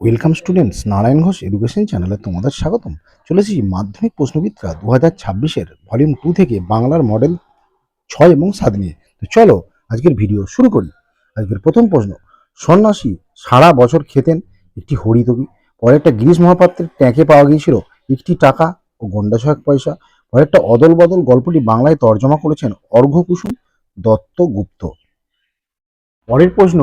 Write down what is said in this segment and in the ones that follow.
Welcome students Narayan Ghosh education চ্যানেলে তোমাদের স্বাগতম। চলেছি মাধ্যমিক প্রশ্নবিদ্যা দু হাজার ছাব্বিশের ভলিউম টু থেকে বাংলার মডেল ছয় এবং সাত নিয়ে। তো চলো, আজকের ভিডিও শুরু করি। আজকের প্রথম প্রশ্ন, সন্ন্যাসী সারা বছর খেতেন, একটি হরিতকি পরে একটা গিরিশ মহাপাত্রের ট্যাঁকে পাওয়া গিয়েছিল, একটি টাকা ও গন্ডা ছয়েক পয়সা পরে একটা অদল বদল গল্পটি বাংলায় তর্জমা করেছেন অর্ঘ্যকুসুম দত্ত গুপ্ত। পরের প্রশ্ন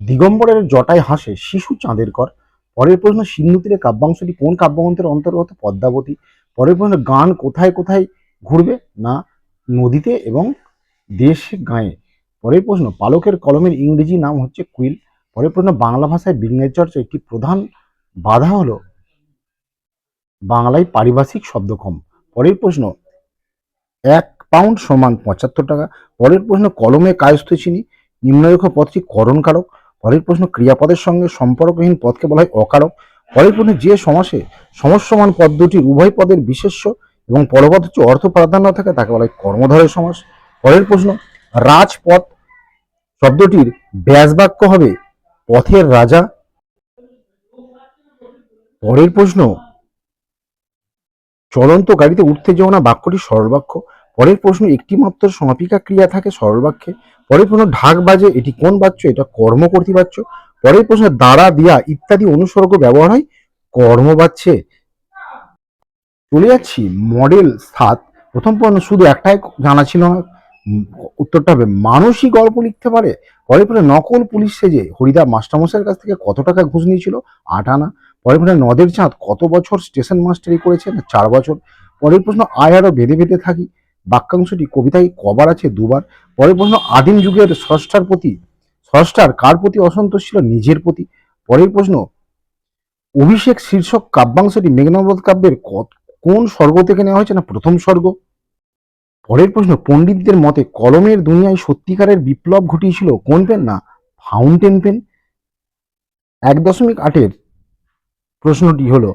দিগম্বরের জটায় হাসে শিশু চাঁদের কর পরের প্রশ্ন, সিন্ধু তীরে কাব্যাংশটি কোন কাব্যগ্রন্থের অন্তর্গত? পদ্মাবতী। পরের প্রশ্ন, গান কোথায় কোথায় ঘুরবে? না, নদীতে এবং দেশ গায়ে। পরের প্রশ্ন, পালকের কলমের ইংরেজি নাম হচ্ছে কুইল। পরের প্রশ্ন, বাংলা ভাষায় বিজ্ঞানের চর্চা একটি প্রধান বাধা হলো বাংলায় পারিভাষিক শব্দ কম পরের প্রশ্ন, এক পাউন্ড সমান পঁচাত্তর টাকা। পরের প্রশ্ন, কলমে কায়স্থ চিনি নিম্নরেখ পদটি করণকারক। পরের প্রশ্ন, ক্রিয়াপদের সঙ্গে সম্পর্কহীন পদকে বলা হয় অকারক। পরের প্রশ্ন, যে সমাসে সমস্যমান পদ দুটির উভয় পদের বিশেষ্য এবং পরপদ হচ্ছে অর্থ প্রাধান্য থাকে, তাকে বলা হয় কর্মধারয় সমাস। পরের প্রশ্ন, রাজপথ শব্দটির ব্যাসবাক্য হবে পথের রাজা। পরের প্রশ্ন, চলন্ত গাড়িতে উঠতে যাও না, বাক্যটি সরল বাক্য পরের প্রশ্ন, একটি মাত্র সমাপিকা ক্রিয়া থাকে সরল বাক্যে। পরের প্রশ্ন, ঢাক বাজে, এটি কোন বাচ্য? এটা কর্মকর্তী বাচ্য পরের প্রশ্ন দ্বারা দিয়া ইত্যাদি অনুসর্গ ব্যবহার হয় কর্ম কর্মবাচ্যে চলে যাচ্ছি মডেল সাত। প্রথম প্রশ্ন, শুধু একটাই জানা ছিল না। উত্তরটা হবে মানুষই গল্প লিখতে পারে। পরের প্রশ্ন, নকল পুলিশ সেজে, হরিদা মাস্টারমশাইয়ের কাছ থেকে কত টাকা ঘুষ নিয়েছিল? আট আনা। পরের প্রশ্ন, নদের চাঁদ, কত বছর স্টেশন মাস্টারি করেছে চার বছর। পরের প্রশ্ন, আয় আরও বেঁধে বেঁধে থাকি। বাক্যাংশটি কবিতায় কবার আছে দুবার। পরের প্রশ্ন, আদিম যুগের স্রষ্টার প্রতি, স্রষ্টার কার প্রতি অসন্তোষ ছিল? নিজের প্রতি। পরের প্রশ্ন, অভিষেক শীর্ষক কাব্যাংশটি মেঘনাবধ কাব্যের কোন স্বর্গ থেকে নেওয়া হয়েছে না প্রথম স্বর্গ? পরের প্রশ্ন, পণ্ডিতদের মতে কলমের দুনিয়ায় সত্যিকারের বিপ্লব ঘটিয়েছিল কোন পেন? না, ফাউন্টেন পেন। এক দশমিক আটের প্রশ্নটি হলো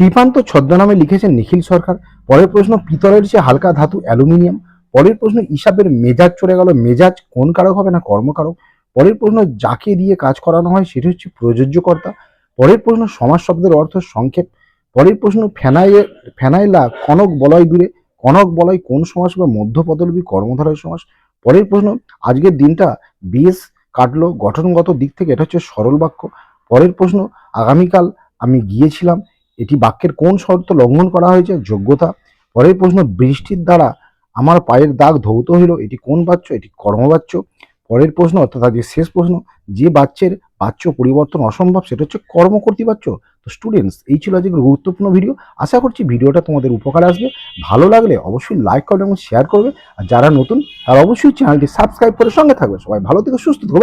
শ্রীপান্ত ছদ্মনামে লিখেছেন নিখিল সরকার। পরের প্রশ্ন, পিতলের চেয়ে হালকা ধাতু অ্যালুমিনিয়াম। পরের প্রশ্ন ইসাবের মেজাজ চলে গেল। মেজাজ কোন কারক হবে না কর্মকারক? পরের প্রশ্ন, যাকে দিয়ে কাজ করানো হয় সেটি হচ্ছে প্রযোজ্যকর্তা। পরের প্রশ্ন, সমাজ শব্দের অর্থ সংক্ষেপ। পরের প্রশ্ন ফেনাইয়ে ফেনাইলা কনক বলয় দূরে। কনক বলয় কোন সমাস বা মধ্যপদলবী কর্মধারয় সমাস পরের প্রশ্ন, আজকের দিনটা বেশ কাটলো। গঠনগত দিক থেকে এটা হচ্ছে সরল বাক্য। পরের প্রশ্ন, আগামীকাল আমি গিয়েছিলাম। এটি বাক্যের কোন শর্ত লঙ্ঘন করা হয়েছে? যোগ্যতা। পরের প্রশ্ন, বৃষ্টির দ্বারা আমার পায়ের দাগ ধৌত হইল, এটি কোন বাচ্য? এটি কর্মবাচ্য। পরের প্রশ্ন, অর্থাৎ আজকের শেষ প্রশ্ন, যে বাচ্চের বাচ্য পরিবর্তন অসম্ভব, সেটা হচ্ছে কর্মকর্তী বাচ্য। তো স্টুডেন্টস এই ছিল আজকের গুরুত্বপূর্ণ ভিডিও আশা করছি ভিডিওটা তোমাদের উপকার আসবে। ভালো লাগলে অবশ্যই লাইক করবে এবং শেয়ার করবে। আর যারা নতুন, তারা অবশ্যই চ্যানেলটি সাবস্ক্রাইব করে সঙ্গে থাকবে। সবাই ভালো থেকে, সুস্থ থাকবে